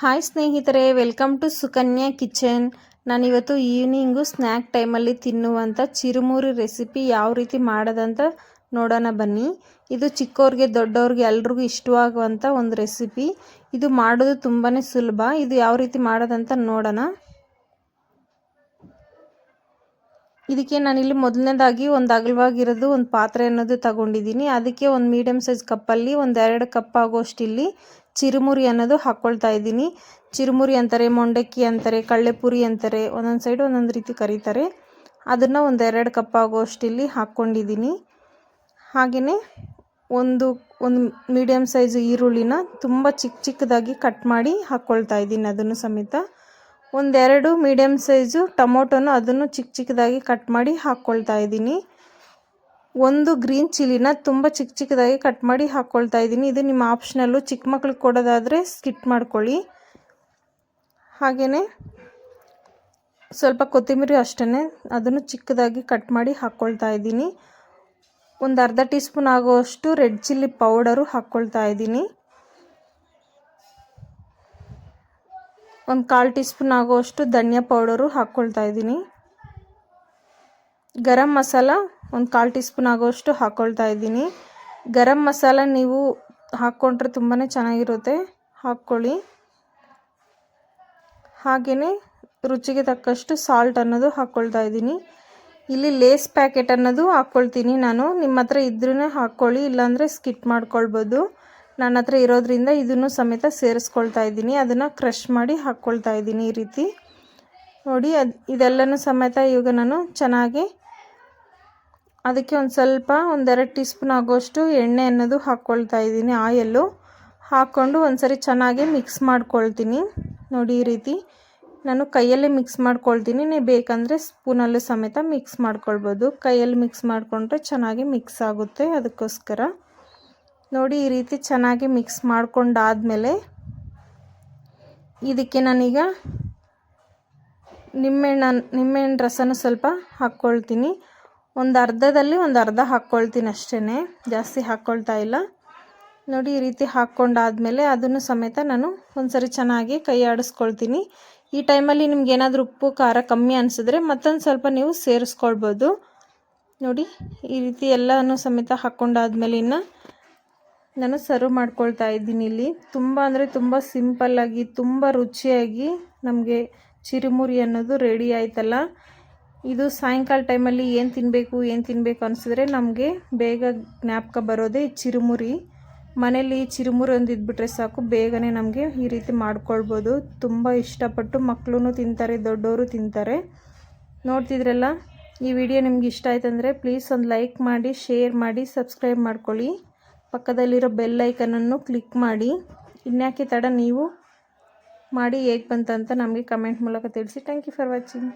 Hi ಸ್ನೇಹಿತರೆ, welcome to Sukanya kitchen. ನಾನಿವತ್ತು evening snack ಟೈಮಲ್ಲಿ ತಿನ್ನುವಂಥ ಚಿರುಮುರಿ ರೆಸಿಪಿ ಯಾವ ರೀತಿ ಮಾಡೋದಂತ ನೋಡೋಣ ಬನ್ನಿ. ಇದು ಚಿಕ್ಕವ್ರಿಗೆ ದೊಡ್ಡವ್ರಿಗೆ ಎಲ್ರಿಗೂ ಇಷ್ಟವಾಗುವಂಥ ಒಂದು ರೆಸಿಪಿ. ಇದು ಮಾಡೋದು ತುಂಬಾ ಸುಲಭ. ಇದು ಯಾವ ರೀತಿ ಮಾಡೋದಂತ ನೋಡೋಣ. ಇದಕ್ಕೆ ನಾನಿಲ್ಲಿ ಮೊದಲನೇದಾಗಿ ಒಂದು ಅಗಲವಾಗಿರೋದು ಒಂದು ಪಾತ್ರೆ ಅನ್ನೋದು ತಗೊಂಡಿದ್ದೀನಿ. ಅದಕ್ಕೆ ಒಂದು ಮೀಡಿಯಮ್ ಸೈಜ್ ಕಪ್ಪಲ್ಲಿ ಒಂದು ಎರಡು ಕಪ್ ಆಗೋಷ್ಟು ಇಲ್ಲಿ ಚಿರುಮುರಿ ಅನ್ನೋದು ಹಾಕ್ಕೊಳ್ತಾ ಇದ್ದೀನಿ. ಚಿರುಮುರಿ ಅಂತಾರೆ, ಮೊಂಡಕ್ಕಿ ಅಂತಾರೆ, ಕಳ್ಳೆಪುರಿ ಅಂತಾರೆ, ಒಂದೊಂದು ಸೈಡ್ ಒಂದೊಂದು ರೀತಿ ಕರೀತಾರೆ. ಅದನ್ನು ಒಂದು ಎರಡು ಕಪ್ ಆಗೋಷ್ಟು ಇಲ್ಲಿ ಹಾಕ್ಕೊಂಡಿದ್ದೀನಿ ಹಾಗೆಯೇ ಒಂದು ಒಂದು ಮೀಡಿಯಮ್ ಸೈಜ್ ಈರುಳ್ಳಿನ ತುಂಬ ಚಿಕ್ಕ ಚಿಕ್ಕದಾಗಿ ಕಟ್ ಮಾಡಿ ಹಾಕ್ಕೊಳ್ತಾ ಇದ್ದೀನಿ ಅದನ್ನು ಸಮೇತ. ಒಂದೆರಡು ಮೀಡಿಯಮ್ ಸೈಜು ಟೊಮೊಟೊನು ಅದನ್ನು ಚಿಕ್ಕ ಚಿಕ್ಕದಾಗಿ ಕಟ್ ಮಾಡಿ ಹಾಕ್ಕೊಳ್ತಾ ಇದ್ದೀನಿ. ಒಂದು ಗ್ರೀನ್ ಚಿಲ್ಲಿನ ತುಂಬ ಚಿಕ್ಕ ಚಿಕ್ಕದಾಗಿ ಕಟ್ ಮಾಡಿ ಹಾಕ್ಕೊಳ್ತಾ ಇದ್ದೀನಿ. ಇದು ನಿಮ್ಮ ಆಪ್ಷನಲ್ಲು ಚಿಕ್ಕ ಮಕ್ಳಿಗೆ ಕೊಡೋದಾದರೆ ಸ್ಕಿಟ್ ಮಾಡ್ಕೊಳ್ಳಿ. ಹಾಗೆಯೇ ಸ್ವಲ್ಪ ಕೊತ್ತಂಬರಿ ಅಷ್ಟೇ ಅದನ್ನು ಚಿಕ್ಕದಾಗಿ ಕಟ್ ಮಾಡಿ ಹಾಕ್ಕೊಳ್ತಾ ಇದ್ದೀನಿ. ಒಂದು ಅರ್ಧ ಟೀ ಸ್ಪೂನ್ ಆಗುವಷ್ಟು ರೆಡ್ ಚಿಲ್ಲಿ ಪೌಡರು ಹಾಕ್ಕೊಳ್ತಾ ಇದ್ದೀನಿ. ಒಂದು ಕಾಲು ಟೀ ಸ್ಪೂನ್ ಆಗುವಷ್ಟು ಧನಿಯಾ ಪೌಡರು ಹಾಕ್ಕೊಳ್ತಾ ಇದ್ದೀನಿ. ಗರಂ ಮಸಾಲ ಒಂದು ಕಾಲು ಟೀ ಸ್ಪೂನ್ ಆಗೋಷ್ಟು ಹಾಕ್ಕೊಳ್ತಾ ಇದ್ದೀನಿ. ಗರಂ ಮಸಾಲ ನೀವು ಹಾಕ್ಕೊಂಡ್ರೆ ತುಂಬಾ ಚೆನ್ನಾಗಿರುತ್ತೆ. ಹಾಕ್ಕೊಳ್ಳಿ. ಹಾಗೆಯೇ ರುಚಿಗೆ ತಕ್ಕಷ್ಟು ಸಾಲ್ಟ್ ಅನ್ನೋದು ಹಾಕ್ಕೊಳ್ತಾ ಇದ್ದೀನಿ. ಇಲ್ಲಿ ಲೇಸ್ ಪ್ಯಾಕೆಟ್ ಅನ್ನೋದು ಹಾಕ್ಕೊಳ್ತೀನಿ ನಾನು. ನಿಮ್ಮ ಹತ್ರ ಇದ್ರೂ ಹಾಕ್ಕೊಳ್ಳಿ ಇಲ್ಲಾಂದರೆ ಸ್ಕಿಪ್ ಮಾಡ್ಕೊಳ್ಬೋದು. ನನ್ನ ಹತ್ರ ಇರೋದ್ರಿಂದ ಇದನ್ನು ಸಮೇತ ಸೇರಿಸ್ಕೊಳ್ತಾ ಇದ್ದೀನಿ. ಅದನ್ನು ಕ್ರಷ್ ಮಾಡಿ ಹಾಕ್ಕೊಳ್ತಾ ಇದ್ದೀನಿ ಈ ರೀತಿ. ನೋಡಿ, ಅದು ಇದೆಲ್ಲನೂ ಸಮೇತ ಇವಾಗ ನಾನು ಚೆನ್ನಾಗಿ ಅದಕ್ಕೆ ಒಂದು ಸ್ವಲ್ಪ ಒಂದೆರಡು ಟೀ ಸ್ಪೂನ್ ಆಗೋಷ್ಟು ಎಣ್ಣೆ ಅನ್ನೋದು ಹಾಕ್ಕೊಳ್ತಾ ಇದ್ದೀನಿ, ಆಯಲ್ಲು. ಹಾಕ್ಕೊಂಡು ಒಂದ್ಸರಿ ಚೆನ್ನಾಗಿ ಮಿಕ್ಸ್ ಮಾಡ್ಕೊಳ್ತೀನಿ. ನೋಡಿ ಈ ರೀತಿ. ನಾನು ಕೈಯಲ್ಲೇ ಮಿಕ್ಸ್ ಮಾಡ್ಕೊಳ್ತೀನಿ. ನೀವು ಬೇಕಂದರೆ ಸ್ಪೂನಲ್ಲೂ ಸಮೇತ ಮಿಕ್ಸ್ ಮಾಡ್ಕೊಳ್ಬೋದು. ಕೈಯಲ್ಲಿ ಮಿಕ್ಸ್ ಮಾಡಿಕೊಂಡ್ರೆ ಚೆನ್ನಾಗಿ ಮಿಕ್ಸ್ ಆಗುತ್ತೆ ಅದಕ್ಕೋಸ್ಕರ. ನೋಡಿ ಈ ರೀತಿ ಚೆನ್ನಾಗಿ ಮಿಕ್ಸ್ ಮಾಡ್ಕೊಂಡಾದಮೇಲೆ ಇದಕ್ಕೆ ನಾನೀಗ ನಿಂಬೆಹಣ್ಣು ನಿಂಬೆಹಣ್ಣು ರಸನ ಸ್ವಲ್ಪ ಹಾಕ್ಕೊಳ್ತೀನಿ. ಒಂದು ಅರ್ಧದಲ್ಲಿ ಒಂದು ಅರ್ಧ ಹಾಕ್ಕೊಳ್ತೀನಿ ಅಷ್ಟೇ ಜಾಸ್ತಿ ಹಾಕ್ಕೊಳ್ತಾ ಇಲ್ಲ. ನೋಡಿ, ಈ ರೀತಿ ಹಾಕ್ಕೊಂಡಾದಮೇಲೆ ಅದನ್ನು ಸಮೇತ ನಾನು ಒಂದು ಸರಿ ಚೆನ್ನಾಗಿ ಕೈ ಆಡಿಸ್ಕೊಳ್ತೀನಿ ಈ ಟೈಮಲ್ಲಿ ನಿಮ್ಗೆ ಏನಾದರೂ ಉಪ್ಪು, ಖಾರ ಕಮ್ಮಿ ಅನಿಸಿದ್ರೆ ಮತ್ತೊಂದು ಸ್ವಲ್ಪ ನೀವು ಸೇರಿಸ್ಕೊಳ್ಬೋದು. ನೋಡಿ, ಈ ರೀತಿ ಎಲ್ಲನೂ ಸಮೇತ ಹಾಕ್ಕೊಂಡಾದ್ಮೇಲೆ ಇನ್ನು ನಾನು ಸರ್ವ್ ಮಾಡ್ಕೊಳ್ತಾ ಇದ್ದೀನಿ ಇಲ್ಲಿ. ತುಂಬ ಅಂದರೆ ತುಂಬ ಸಿಂಪಲ್ಲಾಗಿ, ತುಂಬ ರುಚಿಯಾಗಿ ನಮಗೆ ಚಿರುಮುರಿ ಅನ್ನೋದು ರೆಡಿ ಆಯ್ತಲ್ಲ. ಇದು ಸಾಯಂಕಾಲ ಟೈಮಲ್ಲಿ ಏನು ತಿನ್ನಬೇಕು ಏನು ತಿನ್ನಬೇಕು ಅನಿಸಿದ್ರೆ ನಮಗೆ ಬೇಗ ಜ್ಞಾಪಕ ಬರೋದೇ ಚಿರುಮುರಿ. ಮನೇಲಿ ಚಿರುಮುರಿ ಒಂದು ಇದ್ಬಿಟ್ರೆ ಸಾಕು, ಬೇಗನೆ ನಮಗೆ ಈ ರೀತಿ ಮಾಡ್ಕೊಳ್ಬೋದು. ತುಂಬ ಇಷ್ಟಪಟ್ಟು ಮಕ್ಕಳು ತಿಂತಾರೆ ದೊಡ್ಡವರು ತಿಂತಾರೆ. ನೋಡ್ತಿದ್ರಲ್ಲ, ಈ ವಿಡಿಯೋ ನಿಮ್ಗೆ ಇಷ್ಟ ಆಯ್ತಂದರೆ ಪ್ಲೀಸ್ ಒಂದು ಲೈಕ್ ಮಾಡಿ ಶೇರ್ ಮಾಡಿ ಸಬ್ಸ್ಕ್ರೈಬ್ ಮಾಡ್ಕೊಳ್ಳಿ. ಪಕ್ಕದಲ್ಲಿರೋ ಬೆಲ್ ಐಕನನ್ನು ಕ್ಲಿಕ್ ಮಾಡಿ. ಇನ್ಯಾಕೆ ತಡ ನೀವು ಮಾಡಿ ಹೇಗೆ ಬಂತಂತ ನಮಗೆ ಕಮೆಂಟ್ ಮೂಲಕ ತಿಳಿಸಿ. Thank you for watching